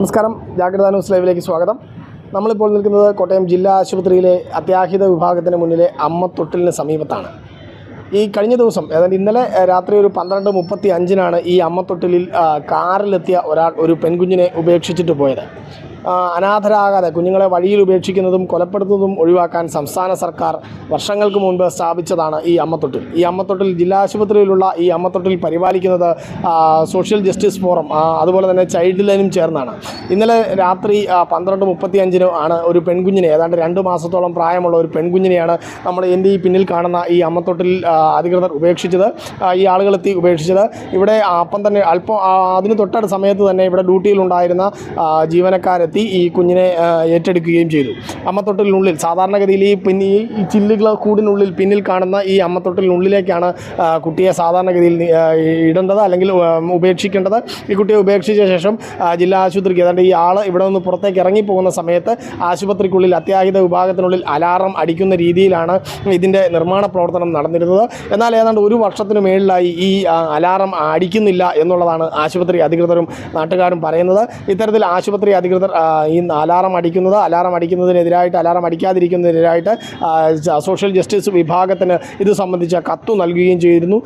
നമസ്കാരം. ജാഗ്രത ന്യൂസ് ലൈവിലേക്ക് സ്വാഗതം. നമ്മളിപ്പോൾ നിൽക്കുന്നത് കോട്ടയം ജില്ലാ ആശുപത്രിയിലെ അത്യാഹിത വിഭാഗത്തിന് മുന്നിലെ അമ്മത്തൊട്ടിലിന് സമീപത്താണ്. ഈ കഴിഞ്ഞ ദിവസം അതായത് ഇന്നലെ രാത്രി ഒരു പന്ത്രണ്ട് മുപ്പത്തി അഞ്ചിനാണ് ഈ അമ്മത്തൊട്ടിലിൽ കാറിലെത്തിയ ഒരാൾ ഒരു പെൺകുഞ്ഞിനെ ഉപേക്ഷിച്ചിട്ട് പോയത്. അനാഥരാകാതെ കുഞ്ഞുങ്ങളെ വഴിയിൽ ഉപേക്ഷിക്കുന്നതും കൊലപ്പെടുത്തുന്നതും ഒഴിവാക്കാൻ സംസ്ഥാന സർക്കാർ വർഷങ്ങൾക്ക് മുൻപ് സ്ഥാപിച്ചതാണ് ഈ അമ്മത്തൊട്ടിൽ. ഈ അമ്മത്തൊട്ടിൽ ജില്ലാ ആശുപത്രിയിലുള്ള ഈ അമ്മത്തൊട്ടിൽ പരിപാലിക്കുന്നത് സോഷ്യൽ ജസ്റ്റിസ് ഫോറം അതുപോലെ തന്നെ ചൈൽഡ് ലൈനും ചേർന്നാണ്. ഇന്നലെ രാത്രി പന്ത്രണ്ട് മുപ്പത്തി അഞ്ചിന് ആണ് ഒരു പെൺകുഞ്ഞിനെ ഏതാണ്ട് രണ്ട് മാസത്തോളം പ്രായമുള്ള ഒരു പെൺകുഞ്ഞിനെയാണ് നമ്മൾ എന്റെ ഈ പിന്നിൽ കാണുന്ന ഈ അമ്മത്തൊട്ടിൽ അധികൃതർ ഉപേക്ഷിച്ചത് ഈ ആളുകളെത്തി ഉപേക്ഷിച്ചത്. ഇവിടെ അപ്പം തന്നെ അല്പം അതിന് തൊട്ടടുത്ത സമയത്ത് തന്നെ ഇവിടെ ഡ്യൂട്ടിയിലുണ്ടായിരുന്ന ആ, ജീവനക്കാരെത്തി ഈ കുഞ്ഞിനെ ഏറ്റെടുക്കുകയും ചെയ്തു. അമ്മത്തൊട്ടിലിനുള്ളിൽ സാധാരണഗതിയിൽ ഈ പിന്നെ ഈ ചില്ലുകൾ കൂടിനുള്ളിൽ പിന്നിൽ കാണുന്ന ഈ അമ്മത്തൊട്ടിലിനുള്ളിലേക്കാണ് കുട്ടിയെ സാധാരണഗതിയിൽ ഇടേണ്ടത് അല്ലെങ്കിൽ ഉപേക്ഷിക്കേണ്ടത്. ഈ കുട്ടിയെ ഉപേക്ഷിച്ച ശേഷം ജില്ലാ ആശുപത്രിക്ക് ഏതാണ്ട് ഈ ആൾ ഇവിടെ നിന്ന് പുറത്തേക്ക് ഇറങ്ങിപ്പോകുന്ന സമയത്ത് ആശുപത്രിക്കുള്ളിൽ അത്യാഹിത വിഭാഗത്തിനുള്ളിൽ അലാറം അടിക്കുന്ന രീതിയിലാണ് ഇതിന്റെ നിർമ്മാണ പ്രവർത്തനം നടന്നിരുന്നത്. എന്നാൽ ഏതാണ്ട് ഒരു വർഷത്തിന് മേളിലായി ഈ അലാറം അടിക്കുന്നില്ല എന്നുള്ളതാണ് ആശുപത്രി അധികൃതരും നാട്ടുകാരും പറയുന്നത്. ഇത്തരത്തിൽ ആശുപത്രി അധികൃതർ ഈ അലാറം അടിക്കുന്നത് അലാറം അടിക്കുന്നതിനെതിരായിട്ട് അലാറം അടിക്കാതിരിക്കുന്നതിനെതിരായിട്ട് സോഷ്യൽ ജസ്റ്റിസ് വിഭാഗത്തിന് ഇത് സംബന്ധിച്ച കത്ത് നൽകുകയും ചെയ്തിരുന്നു.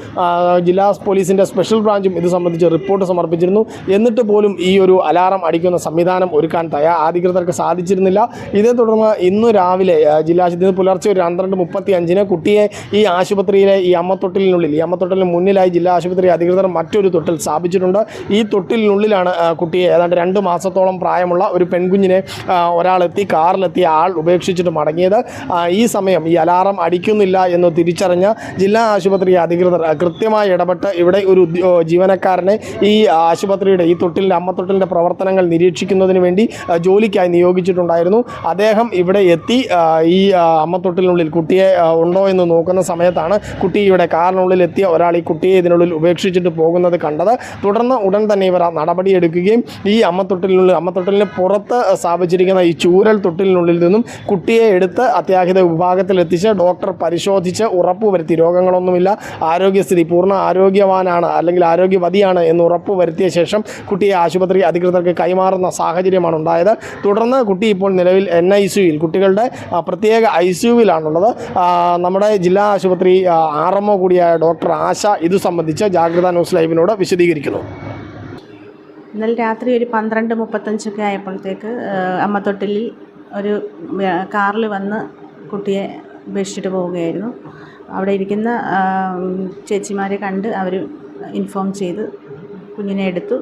ജില്ലാ പോലീസിന്റെ സ്പെഷ്യൽ ബ്രാഞ്ചും ഇത് സംബന്ധിച്ച് റിപ്പോർട്ട് സമർപ്പിച്ചിരുന്നു. എന്നിട്ട് പോലും ഈ ഒരു അലാറം അടിക്കുന്ന സംവിധാനം ഒരുക്കാൻ തയ്യാ അധികൃതർക്ക് സാധിച്ചിരുന്നില്ല. ഇതേ തുടർന്ന് ഇന്ന് രാവിലെ ജില്ലാ പുലർച്ചെ ഒരു പന്ത്രണ്ട് മുപ്പത്തി അഞ്ചിന് കുട്ടിയെ ഈ ആശുപത്രിയിലെ ഈ അമ്മത്തൊട്ടിലിനുള്ളിൽ ഈ അമ്മത്തൊട്ടിലിന് മുന്നിലായി ജില്ലാ ആശുപത്രി അധികൃതർ മറ്റൊരു തൊട്ടിൽ സ്ഥാപിച്ചിട്ടുണ്ട്. ഈ തൊട്ടിലിനുള്ളിലാണ് കുട്ടിയെ ഏതാണ്ട് രണ്ട് മാസത്തോളം പ്രായമുള്ള ഒരു പെൺകുഞ്ഞിനെ ആ, ഒരാളെത്തി കാറിലെത്തി ആൾ ഉപേക്ഷിച്ചിട്ട് മടങ്ങിയത്. ഈ സമയം ഈ അലാറം അടിക്കുന്നില്ല എന്ന് തിരിച്ചറിഞ്ഞ ജില്ലാ ആശുപത്രി അധികൃതർ കൃത്യമായി ഇടപെട്ട് ഇവിടെ ഒരു ജീവനക്കാരനെ ഈ ആശുപത്രിയുടെ ഈ തൊട്ടിലിന്റെ അമ്മത്തൊട്ടിലിന്റെ പ്രവർത്തനങ്ങൾ നിരീക്ഷിക്കുന്നതിന് വേണ്ടി ജോലിക്കായി നിയോഗിച്ചിട്ടുണ്ടായിരുന്നു. അദ്ദേഹം ഇവിടെ എത്തി ഈ അമ്മ അമ്മത്തൊട്ടിലിനുള്ളിൽ കുട്ടിയെ ഉണ്ടോ എന്ന് നോക്കുന്ന സമയത്താണ് കുട്ടി ഇവിടെ കാറിനുള്ളിൽ എത്തിയ ഒരാൾ ഈ കുട്ടിയെ ഇതിനുള്ളിൽ ഉപേക്ഷിച്ചിട്ട് പോകുന്നത് കണ്ടത്. തുടർന്ന് ഉടൻ തന്നെ ഇവർ നടപടിയെടുക്കുകയും ഈ അമ്മത്തൊട്ടിലിനുള്ളിൽ അമ്മത്തൊട്ടിലിന് പുറത്ത് സ്ഥാപിച്ചിരിക്കുന്ന ഈ ചൂരൽ തൊട്ടിലിനുള്ളിൽ നിന്നും കുട്ടിയെ എടുത്ത് അത്യാഹിത വിഭാഗത്തിൽ എത്തിച്ച് ഡോക്ടർ പരിശോധിച്ച് ഉറപ്പുവരുത്തി. രോഗങ്ങളൊന്നുമില്ല. ആരോഗ്യസ്ഥിതി പൂർണ ആരോഗ്യവാനാണ് അല്ലെങ്കിൽ ആരോഗ്യവതിയാണ് എന്ന് ഉറപ്പുവരുത്തിയ ശേഷം കുട്ടിയെ ആശുപത്രി അധികൃതർക്ക് കൈമാറുന്ന സാഹചര്യമാണ് ഉണ്ടായത്. തുടർന്ന് കുട്ടി ഇപ്പോൾ നിലവിൽ എൻ ഐ സിയുയിൽ കുട്ടികളുടെ പ്രത്യേക ഐ സിയുവിലാണുള്ളത് നമ്മുടെ ജില്ലാ ആശുപത്രി ആർ എം ഒ കൂടിയായ ഡോക്ടർ ആശ ഇത് സംബന്ധിച്ച് ജാഗ്രത ന്യൂസ് ലൈവിനോട് വിശദീകരിക്കുന്നു. ഇന്നലെ രാത്രി ഒരു പന്ത്രണ്ട് മുപ്പത്തഞ്ചൊക്കെ ആയപ്പോഴത്തേക്ക് അമ്മത്തൊട്ടിലിൽ ഒരു കാറിൽ വന്ന് കുട്ടിയെ ഉപേക്ഷിച്ചിട്ട് പോവുകയായിരുന്നു. അവിടെ ഇരിക്കുന്ന ചേച്ചിമാരെ കണ്ട് അവർ ഇൻഫോം ചെയ്ത് കുഞ്ഞിനെ എടുത്തു.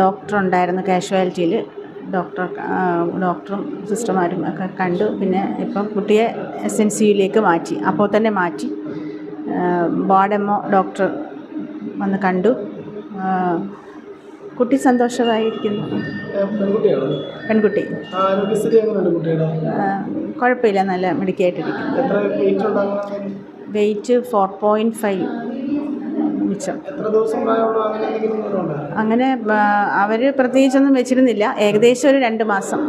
ഡോക്ടർ ഉണ്ടായിരുന്നു കാഷ്വാലിറ്റിയിൽ ഡോക്ടർ ഡോക്ടറും സിസ്റ്റർമാരും ഒക്കെ കണ്ടു. പിന്നെ ഇപ്പം കുട്ടിയെ എസ് എൻ സിയിലേക്ക് മാറ്റി. അപ്പോൾ തന്നെ മാറ്റി. വാർഡമ്മോ ഡോക്ടർ വന്ന് കണ്ടു. കുട്ടി സന്തോഷമായിരിക്കുന്നു. പെൺകുട്ടി. കുഴപ്പമില്ല നല്ല മിടുക്കിയായിട്ടിരിക്കുന്നു. വെയിറ്റ് ഫോർ പോയിന്റ് ഫൈവ് മിച്ചം. അങ്ങനെ അവർ പ്രത്യേകിച്ചൊന്നും വെച്ചിരുന്നില്ല. ഏകദേശം ഒരു രണ്ട് മാസം.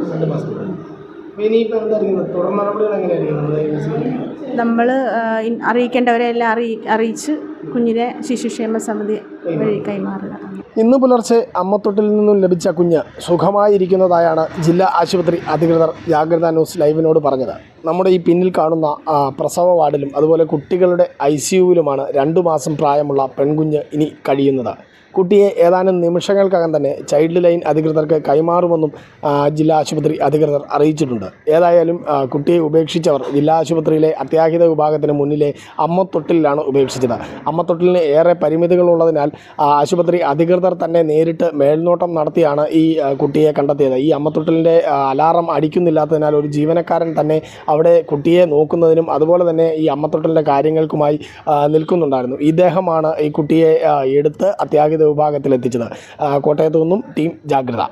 നമ്മൾ അറിയിക്കേണ്ടവരെ എല്ലാം അറിയി അറിയിച്ച് കുഞ്ഞിനെ ശിശുക്ഷേമ സമിതി വഴി കൈമാറുക. ഇന്ന് പുലർച്ചെ അമ്മത്തൊട്ടിൽ നിന്നും ലഭിച്ച കുഞ്ഞ് സുഖമായിരിക്കുന്നതായാണ് ജില്ലാ ആശുപത്രി അധികൃതർ ജാഗ്രത ന്യൂസ് ലൈവിനോട് പറഞ്ഞത്. നമ്മുടെ ഈ പിന്നിൽ കാണുന്ന പ്രസവ വാർഡിലും അതുപോലെ കുട്ടികളുടെ ഐ സിയുവിലുമാണ് രണ്ടു മാസം പ്രായമുള്ള പെൺകുഞ്ഞ് ഇനി കഴിയുന്നത്. കുട്ടിയെ ഏതാനും നിമിഷങ്ങൾക്കകം തന്നെ ചൈൽഡ് ലൈൻ അധികൃതർക്ക് കൈമാറുമെന്നും ജില്ലാ ആശുപത്രി അധികൃതർ അറിയിച്ചിട്ടുണ്ട്. ഏതായാലും കുട്ടിയെ ഉപേക്ഷിച്ചവർ ജില്ലാ ആശുപത്രിയിലെ അത്യാഹിത വിഭാഗത്തിന് മുന്നിലെ അമ്മത്തൊട്ടിലാണ് ഉപേക്ഷിച്ചത്. അമ്മത്തൊട്ടിലിന് ഏറെ പരിമിതികളുള്ളതിനാൽ ആശുപത്രി അധികൃതർ തന്നെ നേരിട്ട് മേൽനോട്ടം നടത്തിയാണ് ഈ കുട്ടിയെ കണ്ടെത്തിയത്. ഈ അമ്മത്തൊട്ടിലിന്റെ അലാറം അടിക്കുന്നില്ലാത്തതിനാൽ ഒരു ജീവനക്കാരൻ തന്നെ അവിടെ കുട്ടിയെ നോക്കുന്നതിനും അതുപോലെ തന്നെ ഈ അമ്മത്തൊട്ടിലിന്റെ കാര്യങ്ങൾക്കുമായി നിൽക്കുന്നുണ്ടായിരുന്നു. ഇദ്ദേഹമാണ് ഈ കുട്ടിയെ എടുത്ത് അത്യാഹിത വിഭാഗത്തിലെത്തിച്ചത്. കോട്ടയത്തു നിന്നും ടീം ജാഗ്രത.